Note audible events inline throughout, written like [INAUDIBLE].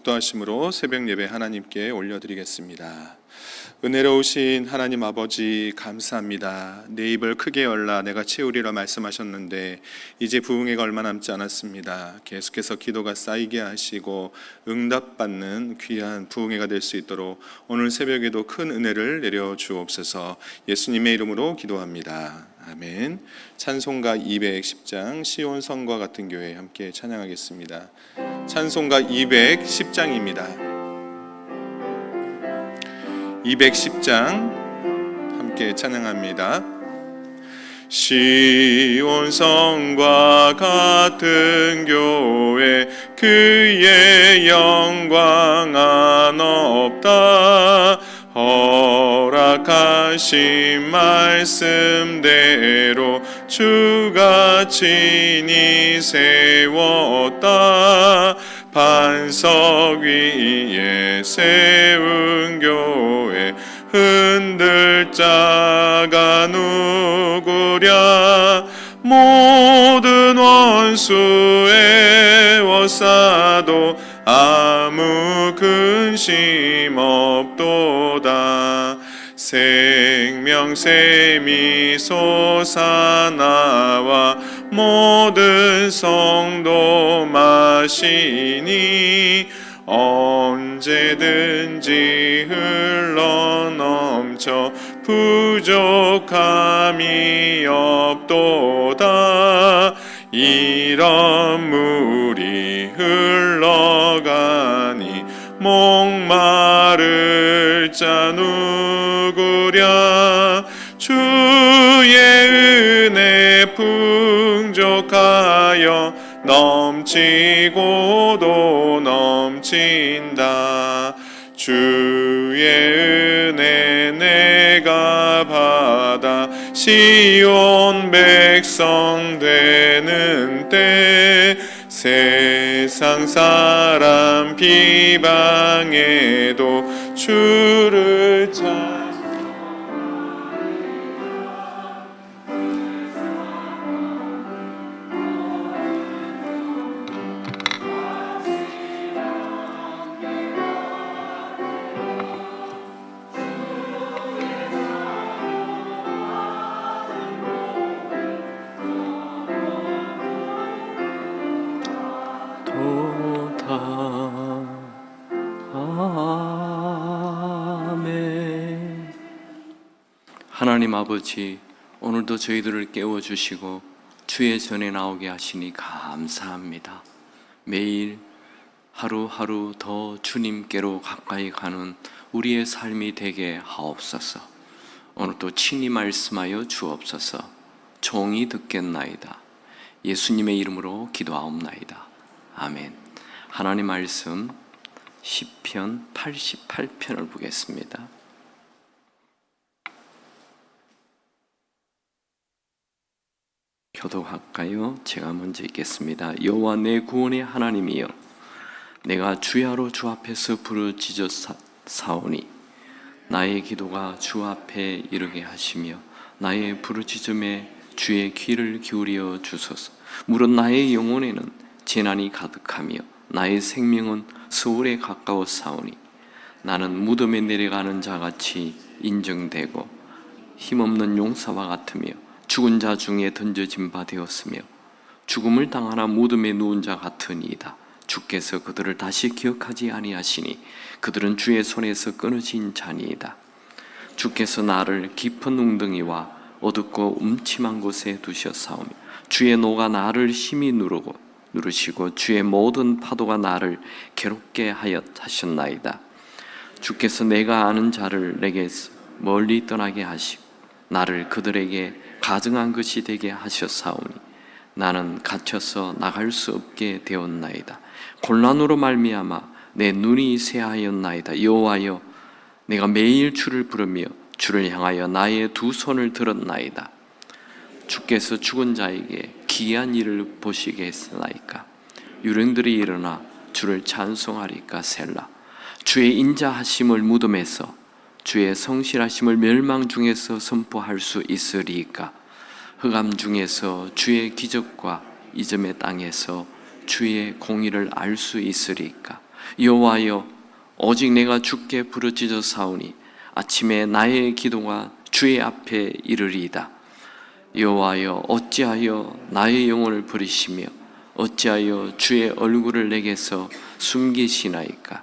합도하심으로 새벽 예배 하나님께 올려드리겠습니다. 은혜로우신 하나님 아버지 감사합니다. 내 입을 크게 열라 내가 채우리라 말씀하셨는데 이제 부흥회가 얼마 남지 않았습니다. 계속해서 기도가 쌓이게 하시고 응답받는 귀한 부흥회가 될 수 있도록 오늘 새벽에도 큰 은혜를 내려 주옵소서. 예수님의 이름으로 기도합니다. 아멘. 찬송가 210장 시온 성과 같은 교회 함께 찬양하겠습니다. 찬송가 210장입니다. 210장 함께 찬양합니다. 시온 성과 같은 교회 그의 영광 안 없다 허락하신 말씀대로 주가 친히 세웠다. 반석 위에 세운 교회 흔들 자가 누구랴? 모든 원수의 워싸도 아무 근심 없도다. 생명샘이 솟아나와 모든 성도 마시니 언제든지 흘러 넘쳐 부족함이 없도다. 이런 물이 흘러가니 목마를 자 누구랴. 주의 은혜 풍족하여 넘치고도 넘친다. 주의 은혜 내가 받아 시온 백성 되는 때 세상 사람 비방에도 주를 아버지. 오늘도 저희들을 깨워주시고 주의 전에 나오게 하시니 감사합니다. 매일 하루하루 더 주님께로 가까이 가는 우리의 삶이 되게 하옵소서. 오늘도 친히 말씀하여 주옵소서. 종이 듣겠나이다. 예수님의 이름으로 기도하옵나이다. 아멘. 하나님 말씀 시편 88편을 보겠습니다. 교독할까요? 제가 먼저 읽겠습니다. 여호와 내 구원의 하나님이여 내가 주야로 주 앞에서 부르짖어 사- 사오니 나의 기도가 주 앞에 이르게 하시며 나의 부르짖음에 주의 귀를 기울여 주소서. 물론 나의 영혼에는 재난이 가득하며 나의 생명은 서울에 가까워 싸우니 나는 무덤에 내려가는 자같이 인정되고 힘없는 용사와 같으며 죽은 자 중에 던져진 바 되었으며 죽음을 당하나 무덤에 누운 자 같으니이다. 주께서 그들을 다시 기억하지 아니하시니 그들은 주의 손에서 끊어진 자니이다. 주께서 나를 깊은 웅덩이와 어둡고 음침한 곳에 두셨사오며 주의 노가 나를 심히 누르고 누르시고 주의 모든 파도가 나를 괴롭게 하여 하셨나이다. 주께서 내가 아는 자를 내게 멀리 떠나게 하시고 나를 그들에게 가증한 것이 되게 하셨사오니 나는 갇혀서 나갈 수 없게 되었나이다. 곤란으로 말미암아 내 눈이 새하였나이다. 여호와여 내가 매일 주를 부르며 주를 향하여 나의 두 손을 들었나이다. 주께서 죽은 자에게 기이한 일을 보시게 했으나이까 유령들이 일어나 주를 찬송하리까 셀라 주의 인자하심을 무덤에서 주의 성실하심을 멸망 중에서 선포할 수 있으리이까? 흑암 중에서 주의 기적과 이점의 땅에서 주의 공의를 알 수 있으리이까? 여호와여 오직 내가 주께 부르짖어 사오니 아침에 나의 기도가 주의 앞에 이르리이다. 여호와여 어찌하여 나의 영혼을 버리시며 어찌하여 주의 얼굴을 내게서 숨기시나이까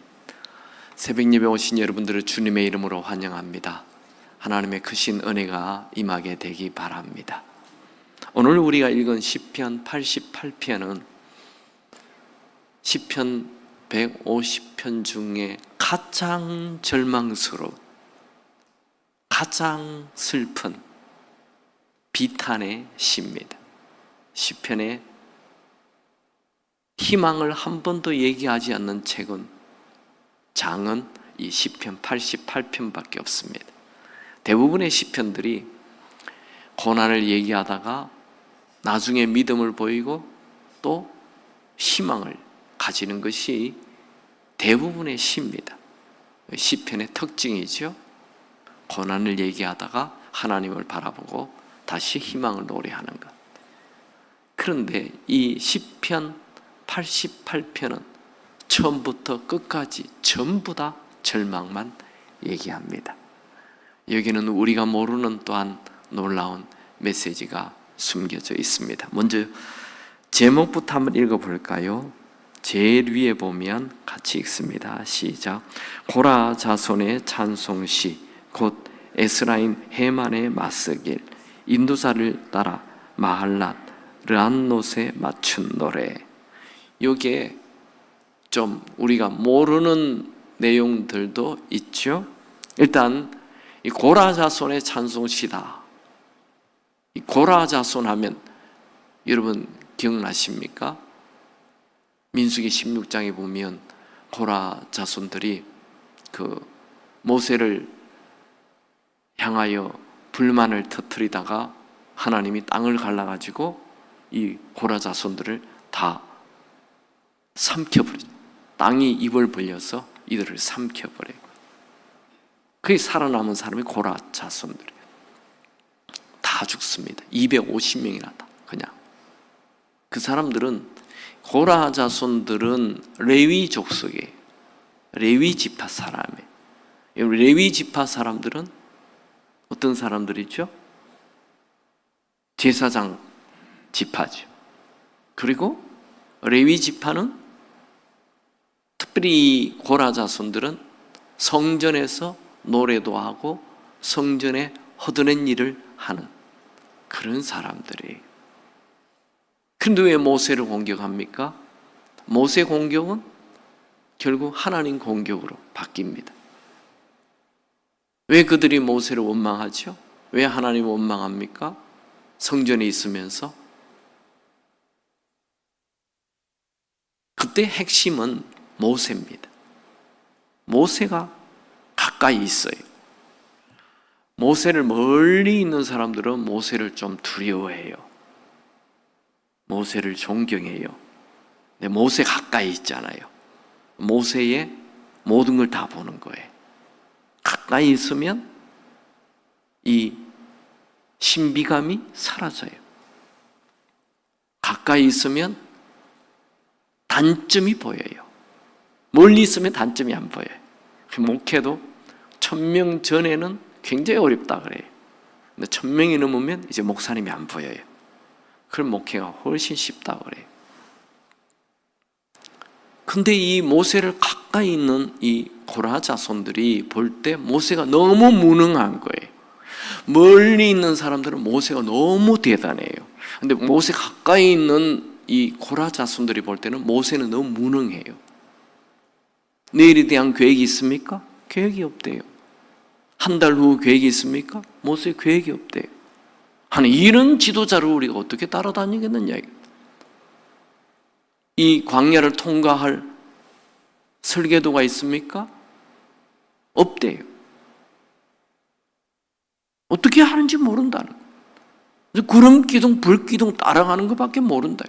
새벽 예배 오신 여러분들을 주님의 이름으로 환영합니다. 하나님의 크신 은혜가 임하게 되기 바랍니다. 오늘 우리가 읽은 시편 88편은 시편 150편 중에 가장 절망스러운 가장 슬픈 비탄의 시입니다. 시편에 희망을 한 번도 얘기하지 않는 책은 장은 이 시편 88편밖에 없습니다. 대부분의 시편들이 고난을 얘기하다가 나중에 믿음을 보이고 또 희망을 가지는 것이 대부분의 시입니다. 시편의 특징이죠. 고난을 얘기하다가 하나님을 바라보고 다시 희망을 노래하는 것. 그런데 이 시편 88편은 처음부터 끝까지 전부 다 절망만 얘기합니다. 여기는 우리가 모르는 또한 놀라운 메시지가 숨겨져 있습니다. 먼저 제목부터 한번 읽어볼까요? 제일 위에 보면 같이 읽습니다. 시작. 고라 자손의 찬송시 곧 에스라임 헤만의 맞서길 인도사를 따라 마할랏 르안노세 맞춘 노래. 요게 좀 우리가 모르는 내용들도 있죠. 일단 이 고라 자손의 찬송시다. 이 고라 자손 하면 여러분 기억나십니까? 민수기 16장에 보면 고라 자손들이 그 모세를 향하여 불만을 터뜨리다가 하나님이 땅을 갈라가지고 이 고라 자손들을 다 삼켜버려. 땅이 입을 벌려서 이들을 삼켜버려요. 그게 살아남은 사람이 고라 자손들이에요. 다 죽습니다. 250명이나 다 그냥. 그 사람들은 고라 자손들은 레위 족속이에요. 레위 지파 사람이에요. 레위 지파 사람들은 어떤 사람들이죠? 제사장 지파죠. 그리고 레위 지파는 특별히 고라 자손들은 성전에서 노래도 하고 성전에 허드렛 일을 하는 그런 사람들이에요. 근데 왜 모세를 공격합니까? 모세 공격은 결국 하나님 공격으로 바뀝니다. 왜 그들이 모세를 원망하죠? 왜 하나님 원망합니까? 성전에 있으면서 그때 핵심은 모세입니다. 모세가 가까이 있어요. 모세를 멀리 있는 사람들은 모세를 좀 두려워해요. 모세를 존경해요. 근데 모세 가까이 있잖아요. 모세의 모든 걸 다 보는 거예요. 가까이 있으면 이 신비감이 사라져요. 가까이 있으면 단점이 보여요. 멀리 있으면 단점이 안 보여요. 그 목회도 천명 전에는 굉장히 어렵다 그래요. 근데 천 명이 넘으면 이제 목사님이 안 보여요. 그럼 목회가 훨씬 쉽다 그래요. 근데 이 모세를 가까이 있는 이 고라 자손들이 볼 때 모세가 너무 무능한 거예요. 멀리 있는 사람들은 모세가 너무 대단해요. 근데 모세 가까이 있는 이 고라 자손들이 볼 때는 모세는 너무 무능해요. 내일에 대한 계획이 있습니까? 계획이 없대요. 한 달 후 계획이 있습니까? 모세 계획이 없대요. 하는 이런 지도자를 우리가 어떻게 따라다니겠느냐. 이 광야를 통과할 설계도가 있습니까? 없대요. 어떻게 하는지 모른다는 거예요. 구름 기둥, 불 기둥 따라가는 것밖에 모른다.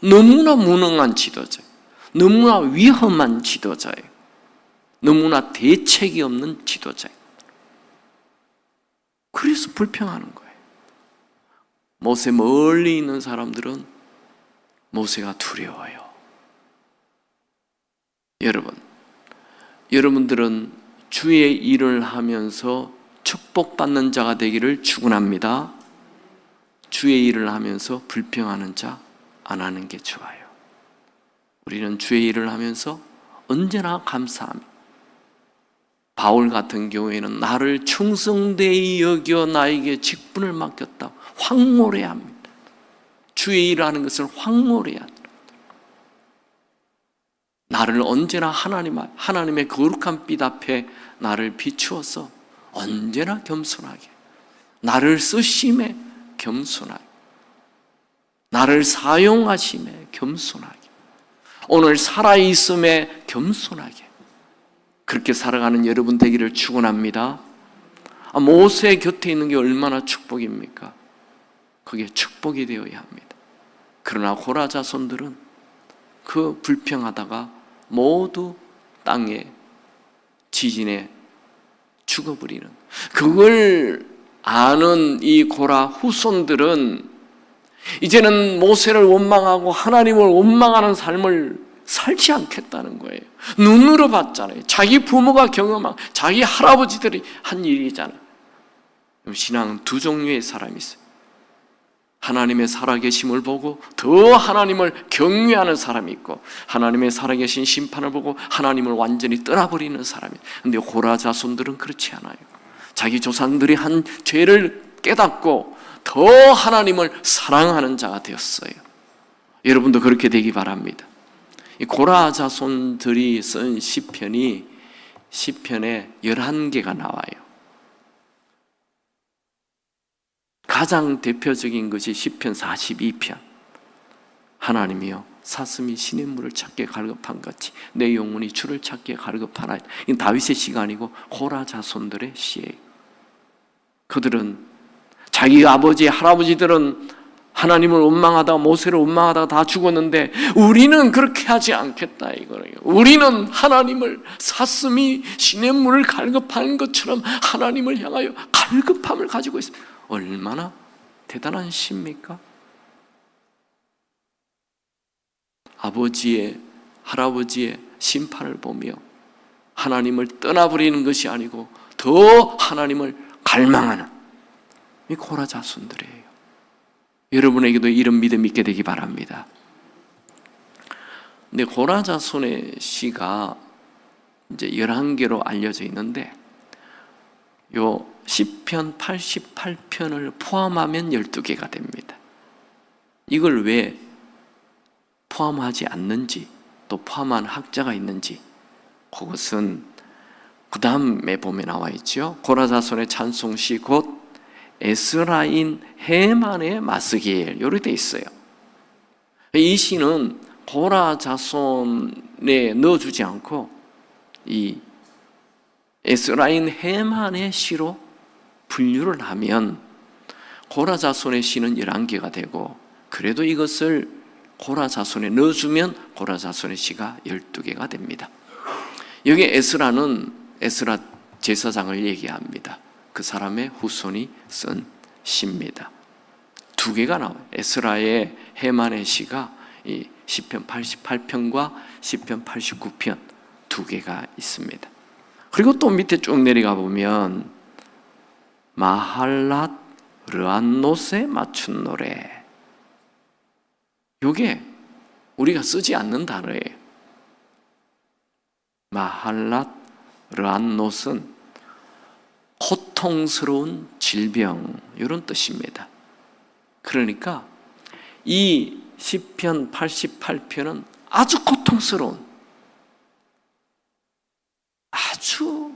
너무나 무능한 지도자예요. 너무나 위험한 지도자예요. 너무나 대책이 없는 지도자예요. 그래서 불평하는 거예요. 모세 멀리 있는 사람들은 모세가 두려워요. 여러분, 여러분들은 주의 일을 하면서 축복받는 자가 되기를 축원합니다. 주의 일을 하면서 불평하는 자 안 하는 게 좋아요. 우리는 주의 일을 하면서 언제나 감사합니다. 바울 같은 경우에는 나를 충성되이 여겨 나에게 직분을 맡겼다. 황홀해야 합니다. 주의 일을 하는 것을 황홀해야 합니다. 나를 언제나 하나님, 앞- 하나님의 거룩한 빛 앞에 나를 비추어서 언제나 겸손하게, 나를 쓰심에 겸손하게, 나를 사용하심에 겸손하게, 오늘 살아있음에 겸손하게, 그렇게 살아가는 여러분 되기를 축원합니다. 아, 모세 곁에 있는 게 얼마나 축복입니까? 그게 축복이 되어야 합니다. 그러나 고라 자손들은 그 불평하다가 모두 땅에 지진에 죽어버리는 그걸 아는 이 고라 후손들은 이제는 모세를 원망하고 하나님을 원망하는 삶을 살지 않겠다는 거예요. 눈으로 봤잖아요. 자기 부모가 경험한 자기 할아버지들이 한 일이잖아요. 신앙은 두 종류의 사람이 있어요. 하나님의 살아계심을 보고 더 하나님을 경외하는 사람이 있고 하나님의 살아계신 심판을 보고 하나님을 완전히 떠나버리는 사람이 근데 고라 자손들은 그렇지 않아요 자기 조상들이 한 죄를 깨닫고 더 하나님을 사랑하는 자가 되었어요 여러분도 그렇게 되기 바랍니다 이 고라 자손들이 쓴 시편이 시편에 11개가 나와요 가장 대표적인 것이 시편 42편. 하나님이여 사슴이 신의 물을 찾게 갈급한 같이 내 영혼이 주를 찾게 갈급하나. 이 다윗의 시가 아니고 고라 자손들의 시예요. 그들은 자기 아버지 할아버지들은 하나님을 원망하다가 모세를 원망하다가 다 죽었는데 우리는 그렇게 하지 않겠다 이거예요. 우리는 하나님을 사슴이 신의 물을 갈급하는 것처럼 하나님을 향하여 갈급함을 가지고 있습니다. 얼마나 대단한 시입니까? 아버지의 할아버지의 심판을 보며 하나님을 떠나버리는 것이 아니고 더 하나님을 갈망하는 이 고라 자손들이에요. 여러분에게도 이런 믿음 있게 되기 바랍니다. 근데 고라 자손의 시가 이제 11개로 알려져 있는데 요 시편 88편을 포함하면 12개가 됩니다. 이걸 왜 포함하지 않는지 또 포함한 학자가 있는지 그것은 그 다음에 보면 나와 있죠. 고라자손의 찬송시 곧 에스라인 해만의 마스기엘 요렇게 돼 있어요. 이 시는 고라 자손에 넣어주지 않고 이 에스라인 해만의 시로 분류를 하면 고라 자손의 시는 11개가 되고 그래도 이것을 고라 자손에 넣어주면 고라 자손의 시가 12개가 됩니다. 여기 에스라는 에스라 제사장을 얘기합니다. 그 사람의 후손이 쓴 시입니다. 두 개가 나와요. 에스라의 해만의 시가 이 시편 88편과 시편 89편 두 개가 있습니다. 그리고 또 밑에 쭉 내려가 보면 마할랏 르안노스에 맞춘 노래. 요게 우리가 쓰지 않는 단어예요. 마할랏 르안노스는 고통스러운 질병 이런 뜻입니다. 그러니까 이 시편 88편은 아주 고통스러운 아주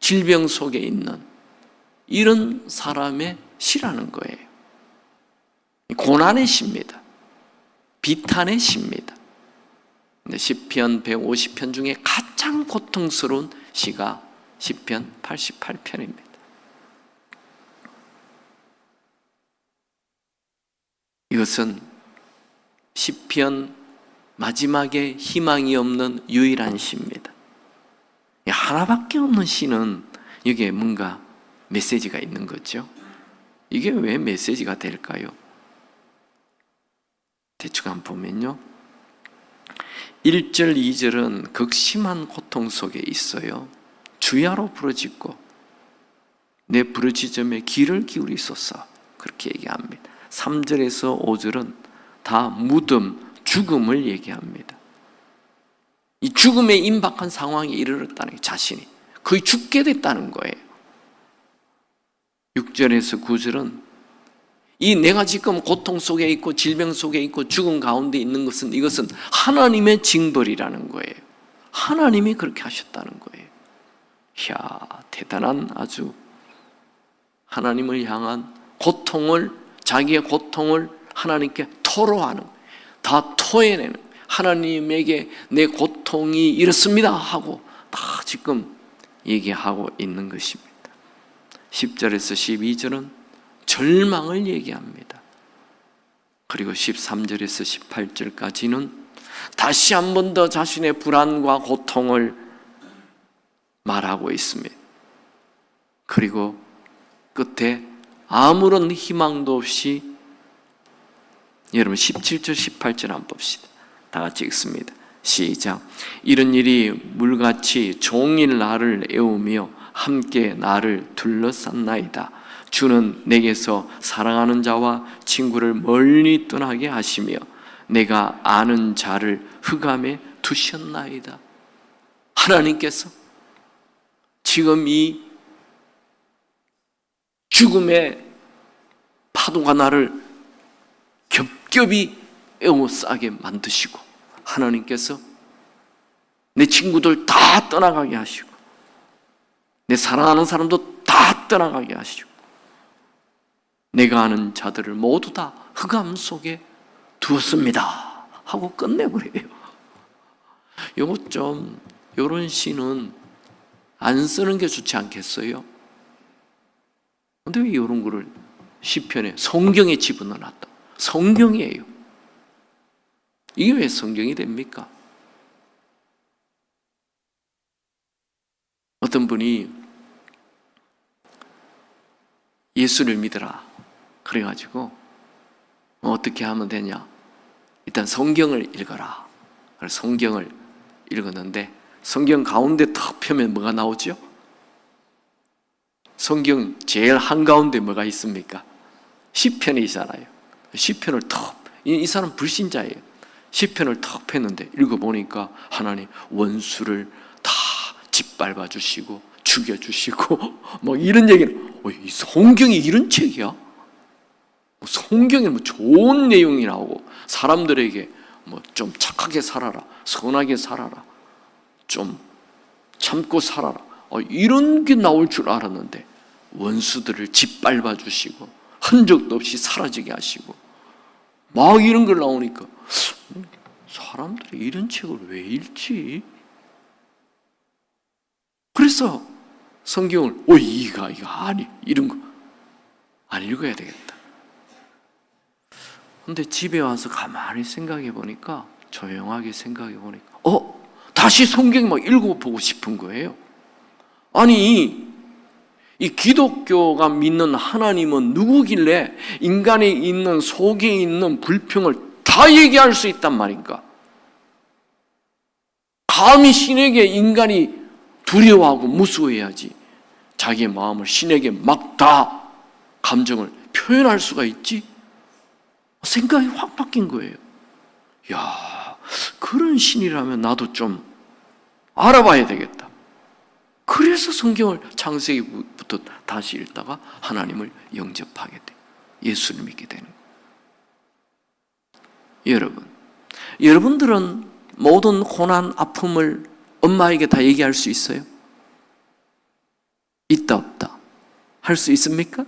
질병 속에 있는 이런 사람의 시라는 거예요. 고난의 시입니다. 비탄의 시입니다. 시편 150편 중에 가장 고통스러운 시가 시편 88편입니다. 이것은 시편 마지막에 희망이 없는 유일한 시입니다. 이 하나밖에 없는 시는 여기에 뭔가 메시지가 있는 거죠. 이게 왜 메시지가 될까요? 대충 한번 보면요. 1절, 2절은 극심한 고통 속에 있어요. 주야로 부르짖고 내 부르짖음에 귀를 기울이소서 그렇게 얘기합니다. 3절에서 5절은 다 무덤, 죽음을 얘기합니다. 이 죽음에 임박한 상황에 이르렀다는 게 자신이 거의 죽게 됐다는 거예요. 6절에서 9절은 이 내가 지금 고통 속에 있고 질병 속에 있고 죽음 가운데 있는 것은 이것은 하나님의 징벌이라는 거예요. 하나님이 그렇게 하셨다는 거예요. 이야, 대단한 아주 하나님을 향한 고통을 자기의 고통을 하나님께 토로하는 다 토해내는 하나님에게 내 고통이 이렇습니다 하고 다 지금 얘기하고 있는 것입니다. 10절에서 12절은 절망을 얘기합니다. 그리고 13절에서 18절까지는 다시 한 번 더 자신의 불안과 고통을 말하고 있습니다. 그리고 끝에 아무런 희망도 없이 여러분 17절 18절 한번 봅시다. 다 같이 읽습니다. 시작. 이런 일이 물같이 종일 나를 애우며 함께 나를 둘러쌌나이다. 주는 내게서 사랑하는 자와 친구를 멀리 떠나게 하시며 내가 아는 자를 흑암에 두셨나이다. 하나님께서 지금 이 죽음의 파도가 나를 겹겹이 에워싸게 만드시고 하나님께서 내 친구들 다 떠나가게 하시고 내 사랑하는 사람도 다 떠나가게 하시고 내가 아는 자들을 모두 다 흑암 속에 두었습니다 하고 끝내버려요. [LAUGHS] 요거 좀 요런 시는 안 쓰는 게 좋지 않겠어요? 근데 왜 이런 거를 시편에 성경에 집어넣었다? 성경이에요. 이게 왜 성경이 됩니까? 어떤 분이 예수를 믿어라. 그래가지고 어떻게 하면 되냐? 일단 성경을 읽어라. 성경을 읽었는데 성경 가운데 탁 펴면 뭐가 나오죠? 성경 제일 한가운데 뭐가 있습니까? 시편이잖아요. 시편을 턱, 이, 이 사람 불신자예요. 시편을 턱 폈는데 읽어보니까 하나님 원수를 다 짓밟아 주시고 죽여 주시고 [LAUGHS] 뭐 이런 얘기는 어, 이 성경이 이런 책이야? 뭐 성경에 뭐 좋은 내용이 나오고 사람들에게 뭐 좀 착하게 살아라, 선하게 살아라, 좀 참고 살아라. 어, 이런 게 나올 줄 알았는데 원수들을 짓밟아 주시고 흔적도 없이 사라지게 하시고 막 이런 걸 나오니까 사람들이 이런 책을 왜 읽지? 그래서 성경을 오 이가 이거 아니 이런 거 안 읽어야 되겠다. 근데 집에 와서 가만히 생각해 보니까 조용하게 생각해 보니까 어 다시 성경 막 읽어보고 싶은 거예요. 아니 이 기독교가 믿는 하나님은 누구길래 인간에 있는 속에 있는 불평을 다 얘기할 수 있단 말인가? 감히 신에게 인간이 두려워하고 무서워해야지 자기의 마음을 신에게 막 다 감정을 표현할 수가 있지? 생각이 확 바뀐 거예요. 야, 그런 신이라면 나도 좀 알아봐야 되겠다. 그래서 성경을 창세기부터 다시 읽다가 하나님을 영접하게 돼. 예수를 믿게 되는. 여러분, 여러분들은 모든 고난, 아픔을 엄마에게 다 얘기할 수 있어요? 있다, 없다? 할 수 있습니까?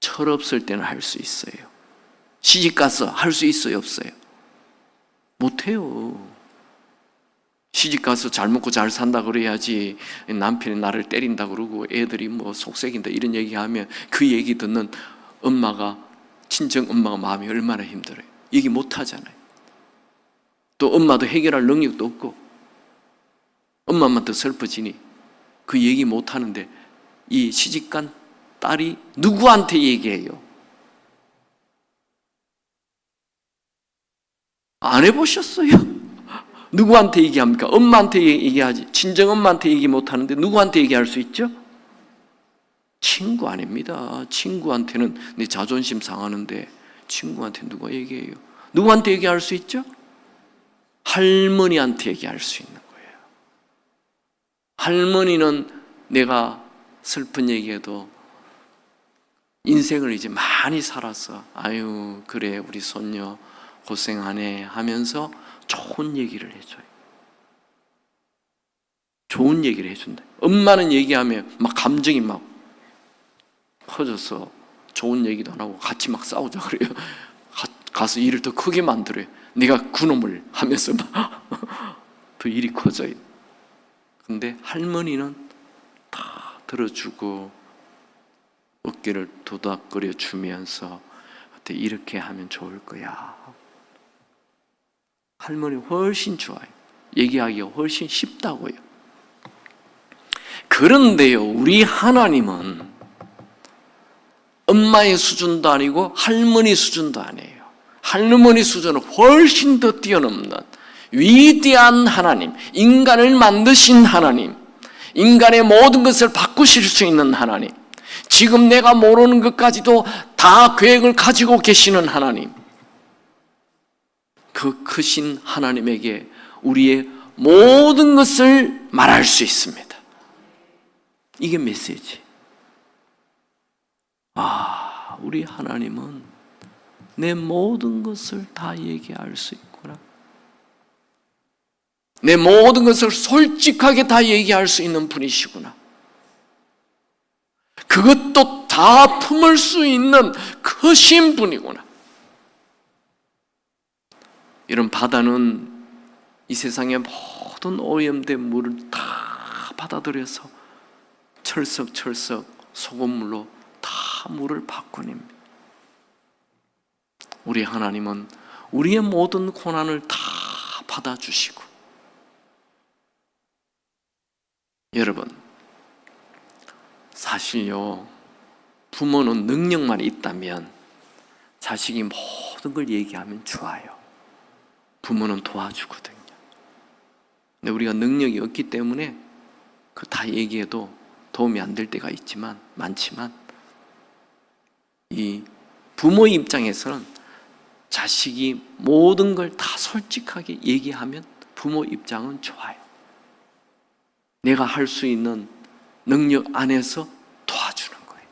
철없을 때는 할 수 있어요. 시집 가서 할 수 있어요, 없어요? 못해요. 시집 가서 잘 먹고 잘 산다 그래야지 남편이 나를 때린다 그러고 애들이 뭐 속색인다 이런 얘기하면 그 얘기 듣는 엄마가 친정 엄마가 마음이 얼마나 힘들어요. 얘기 못 하잖아요. 또 엄마도 해결할 능력도 없고 엄마만 더 슬퍼지니 그 얘기 못 하는데 이 시집간 딸이 누구한테 얘기해요? 안 해보셨어요? 누구한테 얘기합니까? 엄마한테 얘기하지. 친정 엄마한테 얘기 못 하는데 누구한테 얘기할 수 있죠? 친구 아닙니다. 친구한테는 내 자존심 상하는데 친구한테 누가 얘기해요? 누구한테 얘기할 수 있죠? 할머니한테 얘기할 수 있는 거예요. 할머니는 내가 슬픈 얘기해도 인생을 이제 많이 살았어. 아유, 그래, 우리 손녀 고생하네 하면서 좋은 얘기를 해줘요. 좋은 얘기를 해준다. 엄마는 얘기하면 막 감정이 막 커져서 좋은 얘기도 안 하고 같이 막 싸우자 그래요. 가, 가서 일을 더 크게 만들어요. 내가 그놈을 하면서 막 [LAUGHS] 더 일이 커져요. 근데 할머니는 다 들어주고 어깨를 도닥거려 주면서 이렇게 하면 좋을 거야. 할머니 훨씬 좋아요. 얘기하기가 훨씬 쉽다고요. 그런데요, 우리 하나님은 엄마의 수준도 아니고 할머니 수준도 아니에요. 할머니 수준은 훨씬 더 뛰어넘는 위대한 하나님, 인간을 만드신 하나님, 인간의 모든 것을 바꾸실 수 있는 하나님, 지금 내가 모르는 것까지도 다 계획을 가지고 계시는 하나님, 그 크신 하나님에게 우리의 모든 것을 말할 수 있습니다. 이게 메시지. 아, 우리 하나님은 내 모든 것을 다 얘기할 수 있구나. 내 모든 것을 솔직하게 다 얘기할 수 있는 분이시구나. 그것도 다 품을 수 있는 크신 분이구나. 이런 바다는 이 세상의 모든 오염된 물을 다 받아들여서 철석철석 소금물로 다 물을 바꿔냅니다. 우리 하나님은 우리의 모든 고난을 다 받아주시고 여러분 사실요 부모는 능력만 있다면 자식이 모든 걸 얘기하면 좋아요. 부모는 도와주거든요. 근데 우리가 능력이 없기 때문에 그 다 얘기해도 도움이 안 될 때가 있지만 많지만 이 부모의 입장에서는 자식이 모든 걸 다 솔직하게 얘기하면 부모 입장은 좋아요. 내가 할 수 있는 능력 안에서 도와주는 거예요.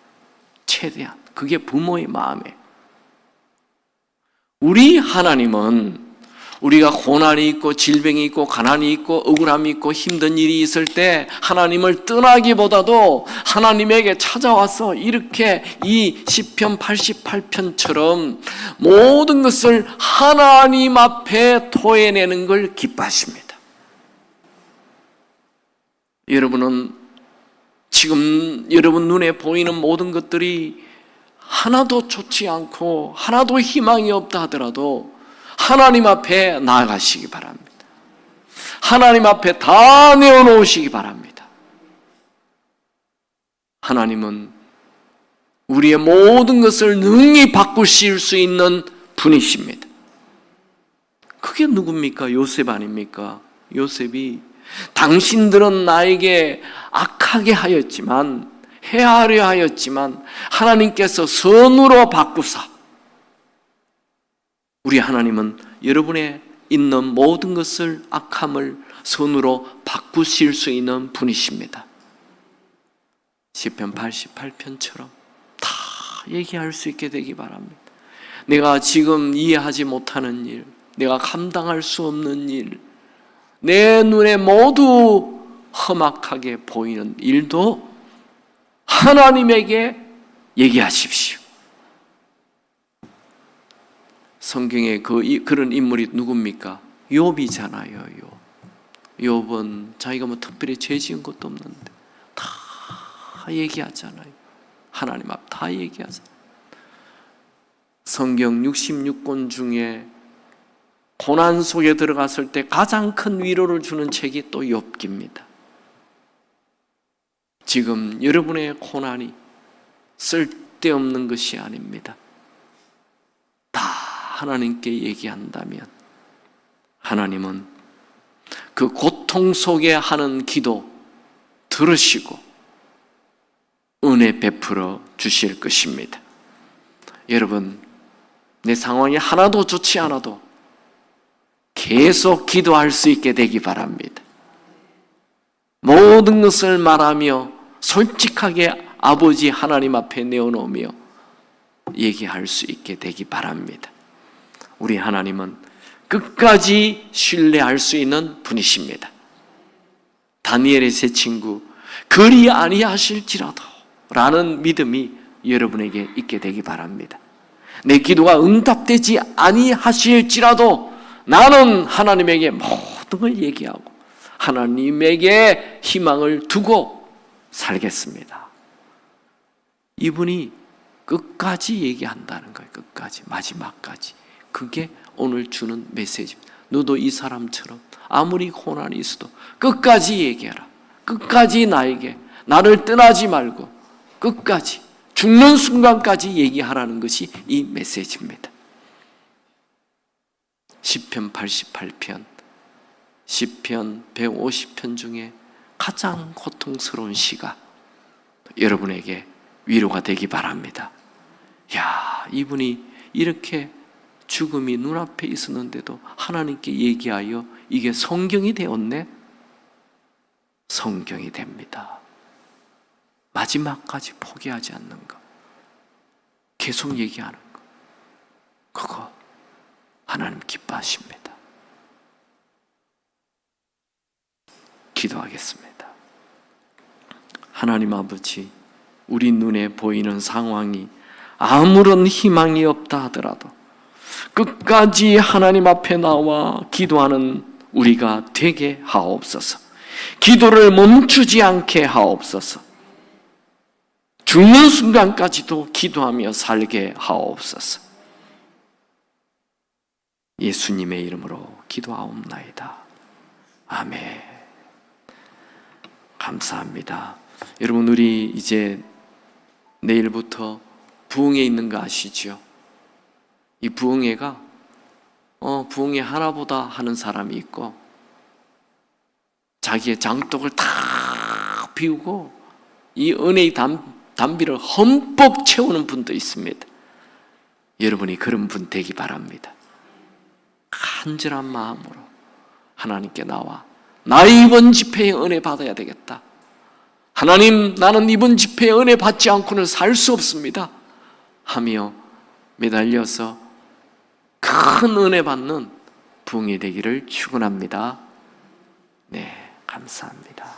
최대한. 그게 부모의 마음이에요. 우리 하나님은 우리가 고난이 있고 질병이 있고 가난이 있고 억울함이 있고 힘든 일이 있을 때 하나님을 떠나기보다도 하나님에게 찾아와서 이렇게 이 시편 88편처럼 모든 것을 하나님 앞에 토해내는 걸 기뻐하십니다. 여러분은 지금 여러분 눈에 보이는 모든 것들이 하나도 좋지 않고 하나도 희망이 없다 하더라도 하나님 앞에 나아가시기 바랍니다. 하나님 앞에 다 내어놓으시기 바랍니다. 하나님은 우리의 모든 것을 능히 바꾸실 수 있는 분이십니다. 그게 누굽니까? 요셉 아닙니까? 요셉이 당신들은 나에게 악하게 하였지만 해하려 하였지만 하나님께서 선으로 바꾸사 우리 하나님은 여러분의 있는 모든 것을 악함을 선으로 바꾸실 수 있는 분이십니다. 시편 88편처럼 다 얘기할 수 있게 되기 바랍니다. 내가 지금 이해하지 못하는 일, 내가 감당할 수 없는 일, 내 눈에 모두 험악하게 보이는 일도 하나님에게 얘기하십시오. 성경에 그 이- 그런 인물이 누굽니까? 욥이잖아요. 욥. 욥은 자기가 뭐 특별히 죄 지은 것도 없는데 다 얘기하잖아요. 하나님 앞 다 얘기하잖아요. 성경 66권 중에 고난 속에 들어갔을 때 가장 큰 위로를 주는 책이 또 욥기입니다. 지금 여러분의 고난이 쓸데없는 것이 아닙니다. 다 하나님께 얘기한다면 하나님은 그 고통 속에 하는 기도 들으시고 은혜 베풀어 주실 것입니다. 여러분, 내 상황이 하나도 좋지 않아도 계속 기도할 수 있게 되기 바랍니다. 모든 것을 말하며 솔직하게 아버지 하나님 앞에 내어놓으며 얘기할 수 있게 되기 바랍니다. 우리 하나님은 끝까지 신뢰할 수 있는 분이십니다. 다니엘의 세 친구 그리 아니하실지라도 라는 믿음이 여러분에게 있게 되기 바랍니다. 내 기도가 응답되지 아니하실지라도 나는 하나님에게 모든 걸 얘기하고 하나님에게 희망을 두고 살겠습니다. 이분이 끝까지 얘기한다는 거예요. 끝까지 마지막까지. 그게 오늘 주는 메시지입니다. 너도 이 사람처럼 아무리 고난이 있어도 끝까지 얘기해라. 끝까지 나에게 나를 떠나지 말고 끝까지 죽는 순간까지 얘기하라는 것이 이 메시지입니다. 시편 88편, 시편 150편 중에 가장 고통스러운 시가 여러분에게 위로가 되기 바랍니다. 야, 이분이 이렇게 죽음이 눈앞에 있었는데도 하나님께 얘기하여 이게 성경이 되었네? 성경이 됩니다. 마지막까지 포기하지 않는 것. 계속 얘기하는 것. 그거 하나님 기뻐하십니다. 기도하겠습니다. 하나님 아버지, 우리 눈에 보이는 상황이 아무런 희망이 없다 하더라도 끝까지 하나님 앞에 나와 기도하는 우리가 되게 하옵소서. 기도를 멈추지 않게 하옵소서. 죽는 순간까지도 기도하며 살게 하옵소서. 예수님의 이름으로 기도하옵나이다. 아멘. 감사합니다. 여러분 우리 이제 내일부터 부흥회 있는 거 아시죠? 이 부흥회가 어 부흥회 하나보다 하는 사람이 있고 자기의 장독을 다 비우고 이 은혜의 담, 담비를 흠뻑 채우는 분도 있습니다. 여러분이 그런 분 되기 바랍니다. 간절한 마음으로 하나님께 나와 나 이번 집회에 은혜 받아야 되겠다. 하나님, 나는 이번 집회에 은혜 받지 않고는 살 수 없습니다. 하며 매달려서 큰 은혜 받는 붕이 되기를 축원합니다. 네, 감사합니다.